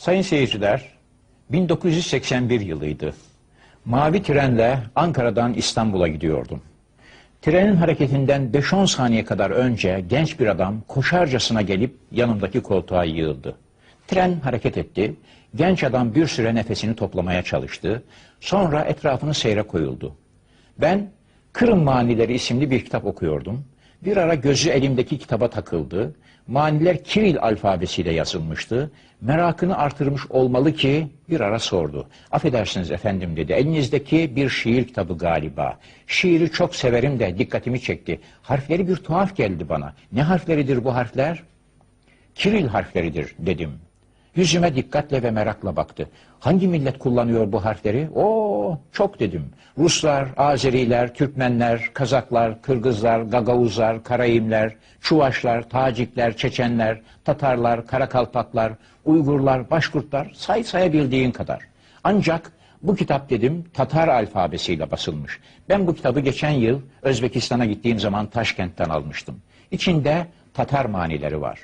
Sayın seyirciler, 1981 yılıydı. Mavi trenle Ankara'dan İstanbul'a gidiyordum. Trenin hareketinden 5-10 saniye kadar önce genç bir adam koşarcasına gelip yanımdaki koltuğa yığıldı. Tren hareket etti. Genç adam bir süre nefesini toplamaya çalıştı. Sonra etrafını seyre koyuldu. Ben Kırım Manileri isimli bir kitap okuyordum. Bir ara gözü elimdeki kitaba takıldı. Maniler Kiril alfabesiyle yazılmıştı. Merakını artırmış olmalı ki bir ara sordu. Affedersiniz efendim dedi. Elinizdeki bir şiir kitabı galiba. Şiiri çok severim de dikkatimi çekti. Harfleri bir tuhaf geldi bana. Ne harfleridir bu harfler? Kiril harfleridir dedim. Yüzüme dikkatle ve merakla baktı. Hangi millet kullanıyor bu harfleri? Oo, çok dedim. Ruslar, Azeriler, Türkmenler, Kazaklar, Kırgızlar, Gagavuzlar, Karayimler, Çuvaşlar, Tacikler, Çeçenler, Tatarlar, Karakalpaklar, Uygurlar, Başkurtlar say sayabildiğin kadar. Ancak bu kitap dedim Tatar alfabesiyle basılmış. Ben bu kitabı geçen yıl Özbekistan'a gittiğim zaman Taşkent'ten almıştım. İçinde Tatar manileri var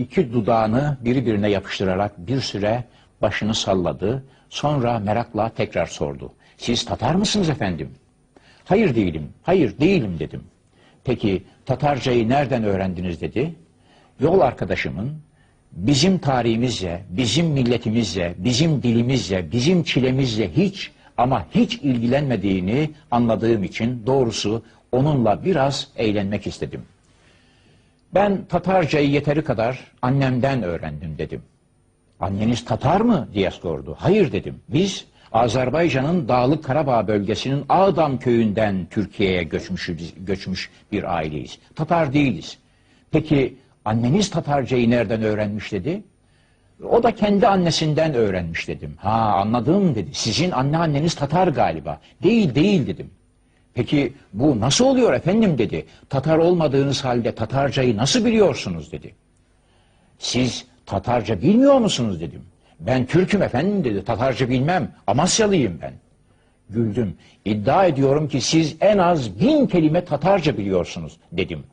iki dudağını birbirine yapıştırarak bir süre başını salladı. Sonra merakla tekrar sordu. Siz Tatar mısınız efendim? Hayır değilim, hayır değilim dedim. Peki Tatarcayı nereden öğrendiniz dedi. Yol arkadaşımın bizim tarihimizle, bizim milletimizle, bizim dilimizle, bizim çilemizle hiç ama hiç ilgilenmediğini anladığım için doğrusu onunla biraz eğlenmek istedim. Ben Tatarcayı yeteri kadar annemden öğrendim dedim. Anneniz Tatar mı diye sordu. Hayır dedim. Biz Azerbaycan'ın Dağlık Karabağ bölgesinin Ağdam köyünden Türkiye'ye göçmüşüz, göçmüş bir aileyiz. Tatar değiliz. Peki anneniz Tatarcayı nereden öğrenmiş dedi. O da kendi annesinden öğrenmiş dedim. Ha anladım dedi. Sizin anne anneniz Tatar galiba. Değil değil dedim. Peki bu nasıl oluyor efendim dedi. Tatar olmadığınız halde Tatarcayı nasıl biliyorsunuz dedi. Siz Tatarca bilmiyor musunuz dedim. Ben Türk'üm efendim dedi. Tatarca bilmem. Amasyalıyım ben. Güldüm. İddia ediyorum ki siz en az bin kelime Tatarca biliyorsunuz dedim.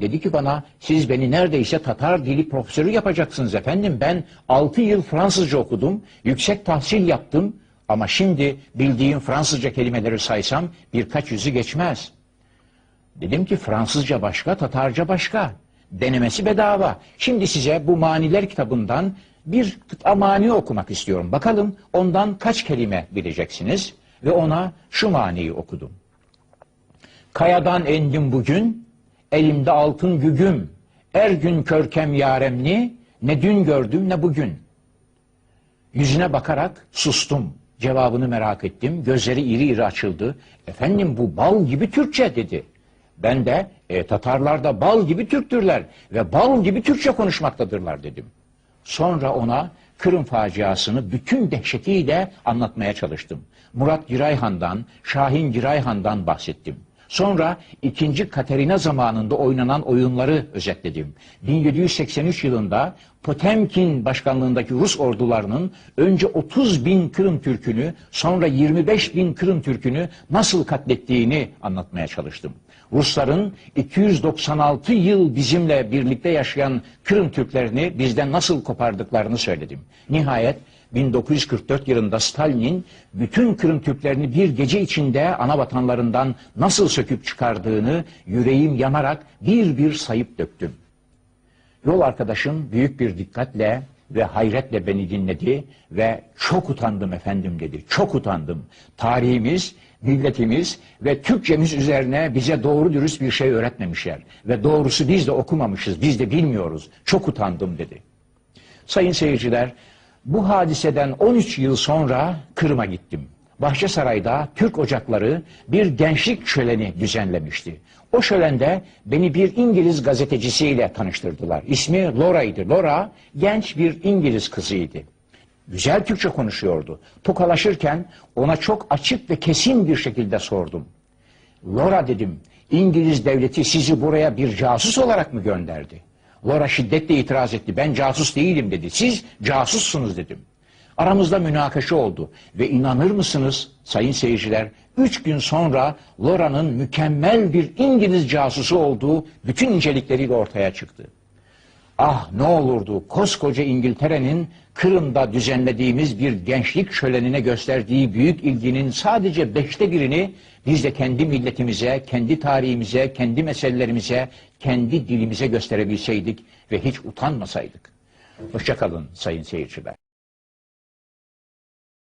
Dedi ki bana siz beni neredeyse Tatar dili profesörü yapacaksınız efendim. Ben altı yıl Fransızca okudum. Yüksek tahsil yaptım. Ama şimdi bildiğim Fransızca kelimeleri saysam birkaç yüzü geçmez. Dedim ki Fransızca başka, Tatarca başka. Denemesi bedava. Şimdi size bu maniler kitabından bir kıta mani okumak istiyorum. Bakalım ondan kaç kelime bileceksiniz? Ve ona şu maniyi okudum. Kayadan endim bugün, elimde altın gügüm. Er gün körkem yaremni, ne dün gördüm ne bugün. Yüzüne bakarak sustum. Cevabını merak ettim. Gözleri iri iri açıldı. Efendim bu bal gibi Türkçe dedi. Ben de e, Tatarlar da bal gibi Türktürler ve bal gibi Türkçe konuşmaktadırlar dedim. Sonra ona Kırım faciasını bütün dehşetiyle anlatmaya çalıştım. Murat Girayhan'dan, Şahin Girayhan'dan bahsettim. Sonra 2. Katerina zamanında oynanan oyunları özetledim. 1783 yılında Potemkin başkanlığındaki Rus ordularının önce 30 bin Kırım Türk'ünü sonra 25 bin Kırım Türk'ünü nasıl katlettiğini anlatmaya çalıştım. Rusların 296 yıl bizimle birlikte yaşayan Kırım Türklerini bizden nasıl kopardıklarını söyledim. Nihayet 1944 yılında Stalin'in bütün Kırım Türklerini bir gece içinde ana vatanlarından nasıl söküp çıkardığını yüreğim yanarak bir bir sayıp döktüm. Yol arkadaşım büyük bir dikkatle ve hayretle beni dinledi ve çok utandım efendim dedi. Çok utandım. Tarihimiz, milletimiz ve Türkçemiz üzerine bize doğru dürüst bir şey öğretmemişler. Ve doğrusu biz de okumamışız, biz de bilmiyoruz. Çok utandım dedi. Sayın seyirciler, bu hadiseden 13 yıl sonra Kırım'a gittim. Bahçesaray'da Türk Ocakları bir gençlik şöleni düzenlemişti. O şölende beni bir İngiliz gazetecisiyle tanıştırdılar. İsmi Laura'ydı. Laura genç bir İngiliz kızıydı. Güzel Türkçe konuşuyordu. Tokalaşırken ona çok açık ve kesin bir şekilde sordum. Laura dedim, İngiliz devleti sizi buraya bir casus olarak mı gönderdi? Laura şiddetle itiraz etti. Ben casus değilim dedi. Siz casussunuz dedim. Aramızda münakaşa oldu ve inanır mısınız sayın seyirciler üç gün sonra Laura'nın mükemmel bir İngiliz casusu olduğu bütün incelikleriyle ortaya çıktı. Ah ne olurdu koskoca İngiltere'nin Kırım'da düzenlediğimiz bir gençlik şölenine gösterdiği büyük ilginin sadece beşte birini biz de kendi milletimize, kendi tarihimize, kendi meselelerimize, kendi dilimize gösterebilseydik ve hiç utanmasaydık. Hoşçakalın sayın seyirciler.